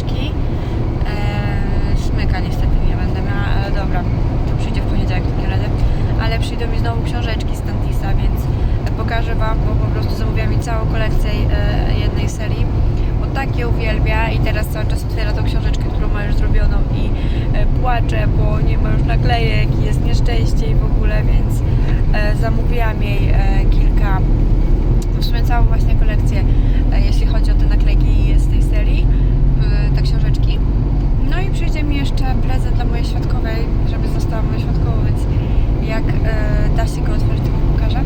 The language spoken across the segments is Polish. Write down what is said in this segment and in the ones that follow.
fajne paczki. E, smyka niestety nie będę miała, ale dobra, to przyjdzie w poniedziałek w takim razie. Ale przyjdą mi znowu książeczki z Tantisa, więc pokażę Wam, bo po prostu zamówiłam mi całą kolekcję e, jednej serii, bo tak je uwielbia i teraz cały czas otwiera tą książeczkę, którą ma już zrobioną i e, płacze, bo nie ma już naklejek jest nieszczęście i w ogóle, więc e, zamówiłam jej kilka, w sumie całą właśnie kolekcję, e, jeśli chodzi o te naklejki z tej serii, e, te książeczki. No i przyjdzie mi jeszcze prezent dla mojej świadkowej, żeby została moją świadkową, więc jak e, da się go otworzyć, to wam pokażę.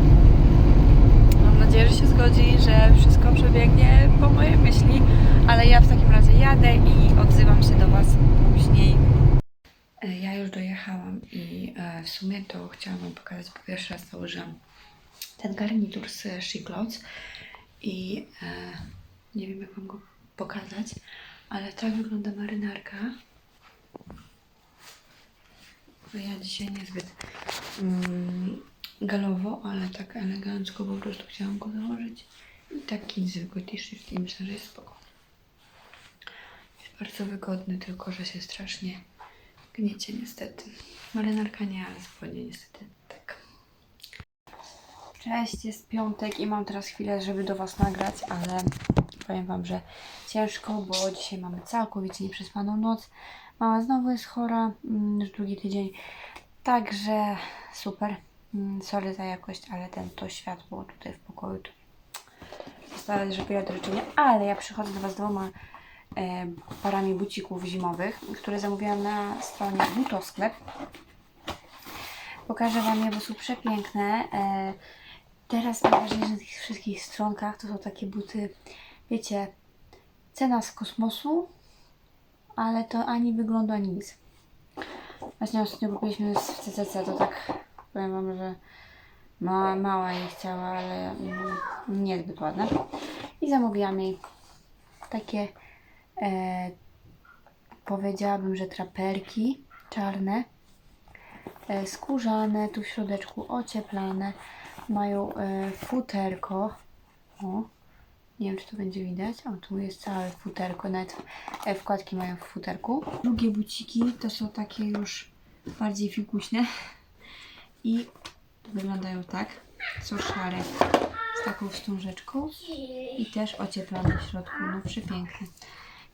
Mam nadzieję, że się zgodzi, że wszystko przebiegnie po mojej myśli, ale ja w jadę i odzywam się do Was później. E, Ja już dojechałam i e, w sumie to chciałam Wam pokazać, po pierwszy raz założyłam ten garnitur z She Clothes i e, nie wiem jak Wam go pokazać, ale tak wygląda marynarka. Ja dzisiaj niezbyt mm, galowo, ale tak elegancko po prostu chciałam go założyć. I taki zwykły t-shirt i myślę, że jest spoko. Bardzo wygodny, tylko że się strasznie gniecie niestety. Marynarka nie, ale spodnie niestety tak. Cześć, jest piątek i mam teraz chwilę, żeby do Was nagrać, ale powiem Wam, że ciężko, bo dzisiaj mamy całkowicie nieprzespaną noc. Mama znowu jest chora, mm, już drugi tydzień, także super. Mm, Sorry za jakość, ale ten to światło tutaj w pokoju to starać, żeby ja do życzenia, ale ja przychodzę do Was dwoma parami bucików zimowych, które zamówiłam na stronie Butosklep. Pokażę Wam je, bo są przepiękne. E, teraz najważniejsze na tych wszystkich stronkach to są takie buty, wiecie, cena z kosmosu, ale to ani wyglądu, ani nic. Właśnie ostatnio kupiliśmy z CCC, to tak powiem Wam, że ma, mała jej chciała, ale mm, niezbyt ładne. I zamówiłam jej takie, e, powiedziałabym, że traperki czarne, e, skórzane, tu w środeczku ocieplane, mają e, futerko, o, nie wiem czy to będzie widać, o tu jest całe futerko, nawet e, wkładki mają w futerku. Drugie buciki to są takie już bardziej fikuśne i wyglądają tak, są szare z taką wstążeczką i też ocieplone w środku, no przepiękne.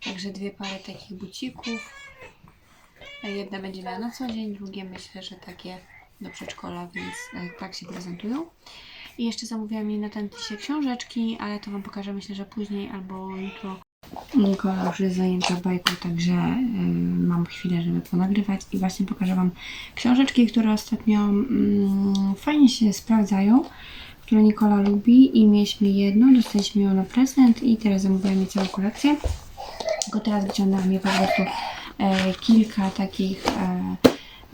Także dwie pary takich bucików. Jedna będzie miała na co dzień, drugie myślę, że takie do przedszkola, więc e, tak się prezentują. I jeszcze zamówiłam jej na ten tisie książeczki, ale to Wam pokażę myślę, że później albo jutro. Nikola już jest zajęta bajką, także y, mam chwilę, żeby ponagrywać i właśnie pokażę Wam książeczki, które ostatnio mm, fajnie się sprawdzają, które Nikola lubi i mieliśmy jedną, dostaliśmy ją na prezent i teraz zamówiłam jej całą kolekcję. Tylko teraz wyciągnęłam je po prostu e, kilka takich, e,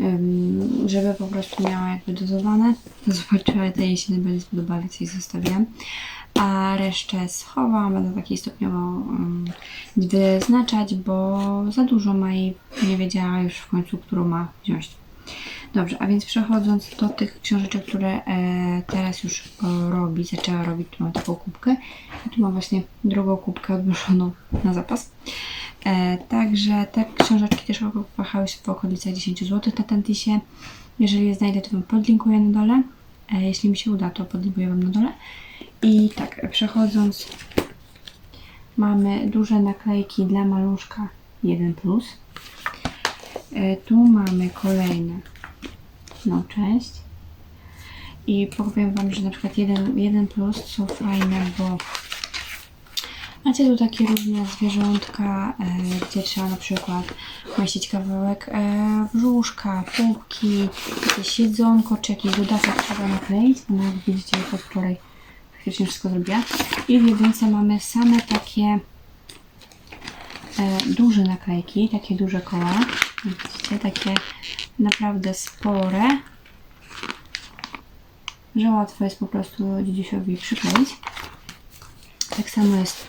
ym, żeby po prostu miała jakby dozowane. Zobaczyła, że jej się najbardziej spodoba, więc jej zostawiłam. A resztę schowam, będę tak jej stopniowo um, wyznaczać, bo za dużo ma i nie wiedziała już w końcu, którą ma wziąć. Dobrze, a więc przechodząc do tych książeczek, które e, teraz już e, robi, zaczęła robić, tu mam taką kubkę i tu mam właśnie drugą kubkę odnoszoną na zapas. E, także te książeczki też wahały się w okolicach 10 zł na Tantisie. Jeżeli je znajdę, to Wam podlinkuję na dole. Jeśli mi się uda, to podlinkuję Wam na dole. I tak, przechodząc, mamy duże naklejki dla maluszka 1+. E, tu mamy kolejne, cześć. I powiem Wam, że na przykład jeden, jeden plus są fajne, bo macie tu takie różne zwierzątka, e, gdzie trzeba na przykład umieścić kawałek e, brzuszka, półki, jakieś jedzonko, czy jakiś dodatek trzeba nakleić. No jak widzicie, to wczoraj praktycznie wszystko zrobiła. I w jedynce mamy same takie e, duże naklejki, takie duże koła. Widzicie, takie naprawdę spore, że łatwo jest po prostu dzidziusiowi przykleić. Tak samo jest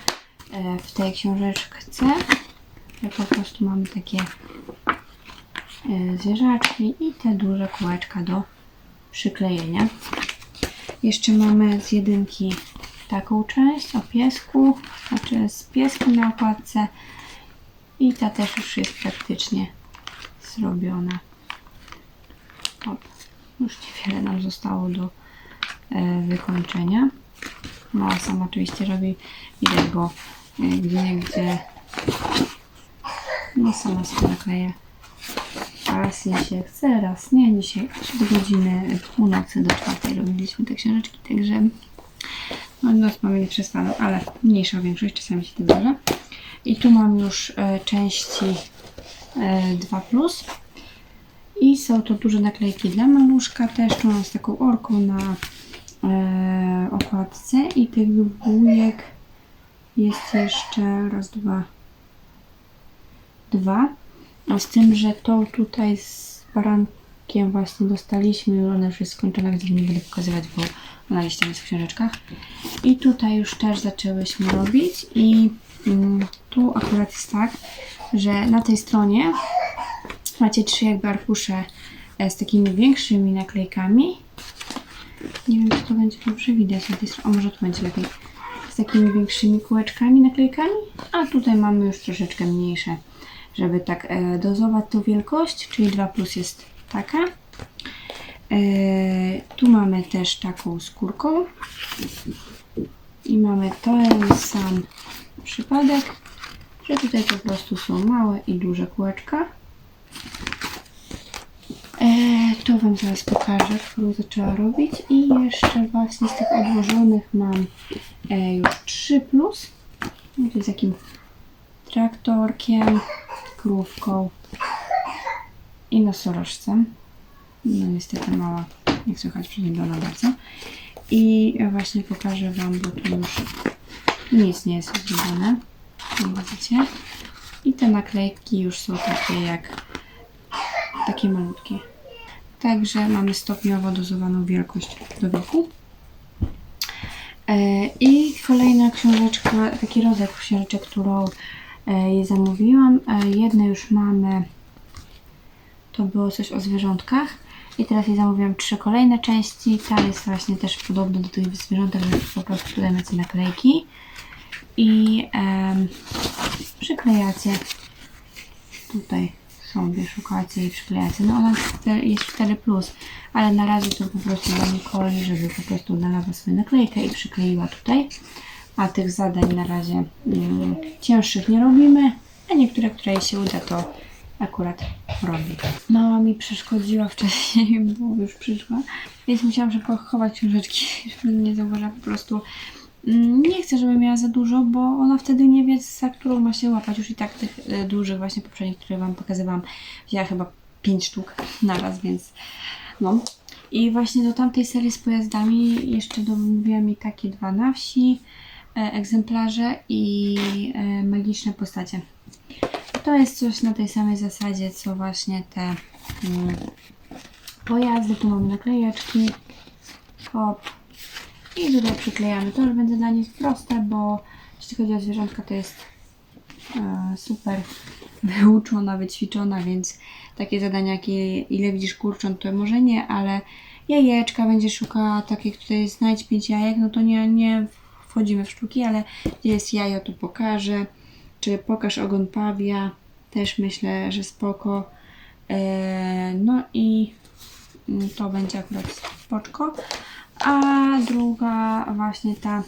e, w tej książeczce, że po prostu mamy takie e, zwierzaczki i te duże kółeczka do przyklejenia. Jeszcze mamy z jedynki taką część o piesku, znaczy z pieskiem na okładce i ta też już jest praktycznie zrobiona. Już niewiele nam zostało do e, wykończenia. No a sam oczywiście robi widać go e, gdzie nie gdzie no sama sobie nakleję raz jej się chce, raz nie. Dzisiaj od godziny północy do czwartej robiliśmy te książeczki, także no, noc mamy nieprzespaną, ale mniejsza większość, czasami się tym zdarza. I tu mam już e, części e, 2+. I są to duże naklejki dla maluszka też. Tu mam z taką orką na e, okładce i tych bujek jest jeszcze raz, dwa, dwa. A z tym, że to tutaj z barankiem właśnie dostaliśmy, ona już jest skończona, więc nie będę pokazywać, bo ona tam jest w książeczkach. I tutaj już też zaczęłyśmy robić i mm, tu akurat jest tak, że na tej stronie macie trzy jakby arkusze e, z takimi większymi naklejkami. Nie wiem, czy to będzie dobrze widać a może tu będzie lepiej. Z takimi większymi kółeczkami, naklejkami, a tutaj mamy już troszeczkę mniejsze żeby tak e, dozować tą wielkość, czyli 2 plus jest taka. E, tu mamy też taką skórką i mamy ten sam przypadek, że tutaj po prostu są małe i duże kółeczka. E, to Wam zaraz pokażę, którą zaczęła robić i jeszcze właśnie z tych odłożonych mam e, już 3 plus. To jest takim traktorkiem, krówką i nosorożcem. No niestety mała, nie słychać przeziębiona bardzo. I właśnie pokażę Wam, bo tu już nic nie jest zrobione. Jak widzicie. I te naklejki już są takie jak takie malutkie. Także mamy stopniowo dozowaną wielkość do wieku. E, I kolejna książeczka, taki rodzaj książeczek, którą e, je zamówiłam. E, Jedne już mamy, to było coś o zwierzątkach. I teraz je zamówiłam trzy kolejne części. Ta jest właśnie też podobna do tych zwierzątek, że po prostu tutaj macie naklejki. I przyklejacie tutaj sobie szukacie i przyklejacie. No ona jest cztery- jest 4 plus, ale na razie to po prostu dla Nikoli, żeby po prostu znalazła sobie naklejkę i przykleiła tutaj. A tych zadań na razie mm, cięższych nie robimy, a niektóre, które jej się uda, to akurat robi. Mama mi przeszkodziła wcześniej, bo już przyszła, więc musiałam szybko chować książeczki, żeby nie zauważyła po prostu. Nie chcę, żeby miała za dużo, bo ona wtedy nie wie, za którą ma się łapać. Już i tak tych e, dużych, właśnie poprzednich, które Wam pokazywałam, wzięła chyba 5 sztuk na raz, więc no. I właśnie do tamtej serii z pojazdami jeszcze domówiła mi takie dwa na wsi, e, egzemplarze i e, magiczne postacie. To jest coś na tej samej zasadzie, co właśnie te mm, pojazdy. Tu mamy naklejeczki. Hop. I tutaj przyklejamy. To już będzie dla nich proste, bo jeśli chodzi o zwierzątka, to jest e, super wyuczona, wyćwiczona, więc takie zadania, jak ile, ile widzisz kurcząt, to może nie, ale jajeczka będzie szukała, tak jak tutaj znajdź pięć jajek, no to nie, nie wchodzimy w sztuki, ale gdzie jest jajo, to pokażę. Czy pokaż ogon pawia, też myślę, że spoko. E, no i mm, to będzie akurat spoczko. A druga właśnie ta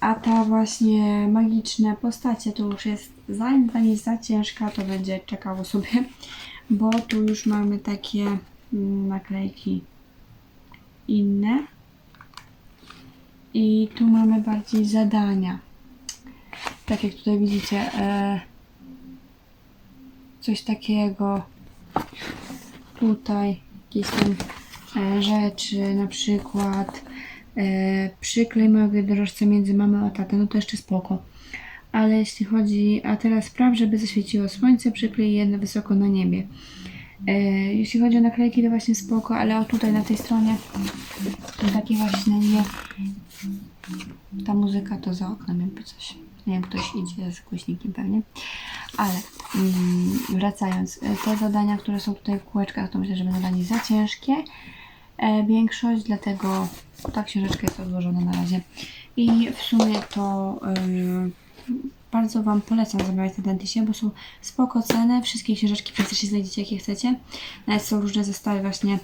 a ta właśnie magiczne postacie to już jest zanim dla niej za ciężka, to będzie czekało sobie, bo tu już mamy takie mm, naklejki inne. I tu mamy bardziej zadania. Tak jak tutaj widzicie, e, coś takiego. Tutaj jakieś tam e, rzeczy, na przykład e, przyklej mojego jednorożca między mamą a tatę, no to jeszcze spoko. Ale jeśli chodzi, a teraz spraw, żeby zaświeciło słońce, przyklej jedno wysoko na niebie. E, jeśli chodzi o naklejki, to właśnie spoko, ale o tutaj na tej stronie to takie właśnie nie. Ta muzyka to za oknem jakby coś. Nie wiem, ktoś idzie z głośnikiem pewnie. Ale mm, wracając, e, te zadania, które są tutaj w kółeczkach, to myślę, że będą dla nich za ciężkie. E, większość, dlatego ta książeczka jest odłożona na razie. I w sumie to e, bardzo Wam polecam zamawiać na Dentysie, bo są spoko ceny. Wszystkie książeczki praktycznie znajdziecie jakie chcecie. Nawet są różne zestawy właśnie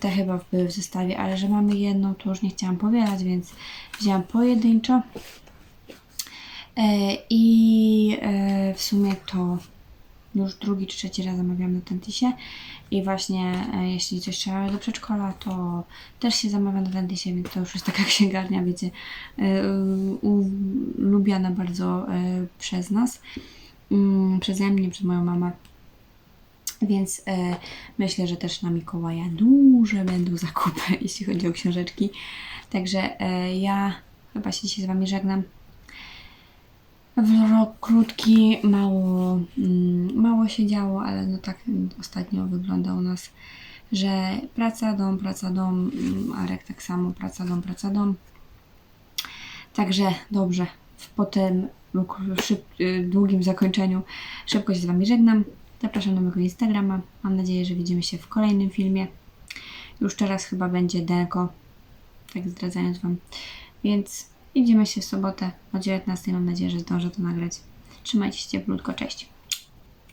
te chyba były w zestawie, ale że mamy jedną, to już nie chciałam powielać, więc wzięłam pojedynczo. E, I e, w sumie to już drugi czy trzeci raz zamawiam na Tentysie. I właśnie e, jeśli coś trzeba do przedszkola, to też się zamawia na Tentysie, więc to już jest taka księgarnia, wiecie, e, u- lubiana bardzo przez nas. Mm, Przeze mnie, przez moją mamę. Więc myślę, że też na Mikołaja duże będą zakupy, jeśli chodzi o książeczki. Także ja chyba się dzisiaj z Wami żegnam. Vlog krótki, mało, mm, mało się działo, ale no tak ostatnio wygląda u nas, że praca, dom, praca, dom, mm, Arek tak samo, praca, dom, praca, dom. Także dobrze, po tym szyb, y, długim zakończeniu szybko się z Wami żegnam. Zapraszam na mojego Instagrama. Mam nadzieję, że widzimy się w kolejnym filmie. Już teraz chyba będzie denko, tak zdradzając Wam. Więc widzimy się w sobotę o 19. Mam nadzieję, że zdążę to nagrać. Trzymajcie się cieplutko, cześć.